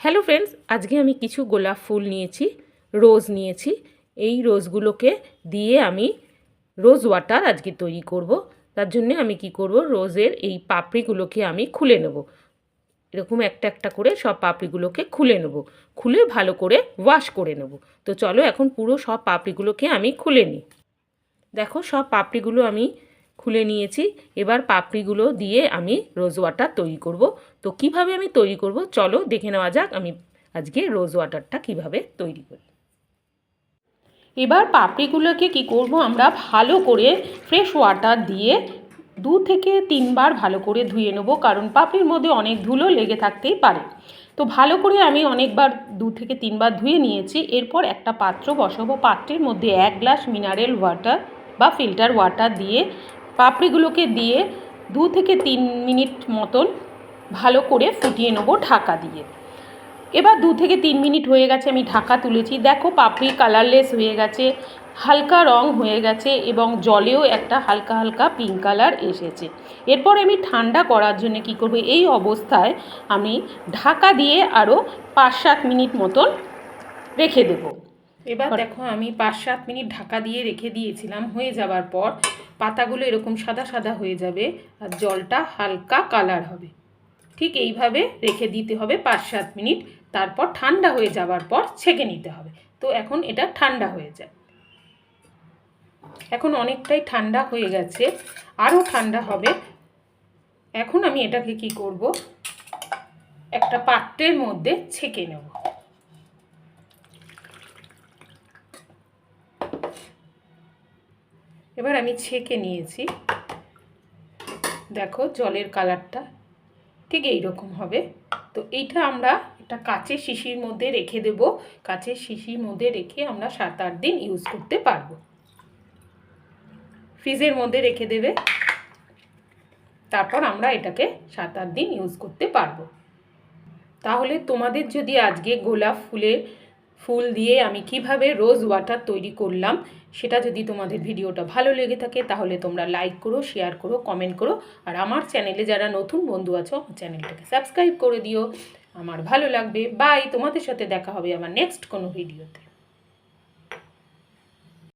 Hello friends আজকে আমি কিছু গোলাপ ফুল নিয়েছি, রোজ নিয়েছি। এই রোজগুলোকে দিয়ে আমি রোজ ওয়াটার আজকে তৈরি করব। তার জন্য আমি কি করব, রোজের এই পাপড়িগুলোকে আমি খুলে নেব। এরকম একটা একটা করে সব পাপড়িগুলোকে খুলে নেব। খুলে ভালো করে ওয়াশ করে নেব। তো চলো এখন পুরো সব পাপড়িগুলোকে আমি খুলে নিই। দেখো সব পাপড়িগুলো আমি খুলে নিয়েছি। এবার পাপড়িগুলো দিয়ে আমি রোজ ওয়াটার তৈরি করব। তো কীভাবে আমি তৈরি করব? চলো দেখে নেওয়া যাক আমি আজকে রোজ ওয়াটারটা কীভাবে তৈরি করি। এবার পাপড়িগুলোকে কি করব আমরা? ভালো করে ফ্রেশ ওয়াটার দিয়ে দু থেকে তিনবার ভালো করে ধুয়ে নেব। কারণ পাপড়ির মধ্যে অনেক ধুলো লেগে থাকতেই পারে। তো ভালো করে আমি অনেকবার দু থেকে তিনবার ধুয়ে নিয়েছি। এরপর একটা পাত্র বসাবো। পাত্রের মধ্যে এক গ্লাস মিনারেল ওয়াটার বা ফিল্টার ওয়াটার দিয়ে পাপড়িগুলোকে দিয়ে দু থেকে তিন মিনিট মতন ভালো করে ফুটিয়ে নেব ঢাকা দিয়ে। এবার দু থেকে তিন মিনিট হয়ে গেছে আমি ঢাকা তুলেছি। দেখো পাপড়ি কালারলেস হয়ে গেছে হালকা রং হয়ে গেছে এবং জলেও একটা হালকা হালকা পিঙ্ক কালার এসেছে। এরপর আমি ঠান্ডা করার জন্য কি করব? এই অবস্থায় আমি ঢাকা দিয়ে আরও পাঁচ সাত মিনিট মতন রেখে দেব। এবার দেখো আমি পাঁচ সাত মিনিট ঢাকা দিয়ে রেখে দিয়েছিলাম হয়ে যাবার পর পাতাগুলো এরকম সাদা সাদা হয়ে যাবে আর জলটা হালকা কালার হবে। ঠিক এইভাবে রেখে দিতে হবে পাঁচ সাত মিনিট। তারপর ঠান্ডা হয়ে যাওয়ার পর ছেঁকে নিতে হবে। তো এখন এটা ঠান্ডা হয়ে যায়। এখন অনেকটাই ঠান্ডা হয়ে গেছে। আরও ঠান্ডা হবে। এখন আমি এটাকে কি করব? একটা পাত্রের মধ্যে ছেঁকে নেব। এবার আমি ছেঁকে নিয়েছি। দেখো জলের কালারটা ঠিক এই রকম হবে। তো এইটা আমরা একটা কাচের শিশির মধ্যে রেখে দেব। কাচের শিশির মধ্যে রেখে আমরা সাত আট দিন ইউজ করতে পারব। ফ্রিজের মধ্যে রেখে দেবে। তারপর আমরা এটাকে সাত আট দিন ইউজ করতে পারব। তাহলে তোমাদের যদি আজকে গোলাপ ফুলের ফুল দিয়ে আমি কীভাবে রোজ ওয়াটার তৈরি করলাম, সেটা যদি তোমাদের ভিডিওটা ভালো লেগে থাকে তাহলে তোমরা লাইক করো শেয়ার করো কমেন্ট করো, আর আমার চ্যানেলে যারা নতুন বন্ধু আছো, আমার চ্যানেলটাকে সাবস্ক্রাইব করে দিও। আমার ভালো লাগবে। বাই তোমাদের সাথে দেখা হবে আমার নেক্সট কোনো ভিডিওতে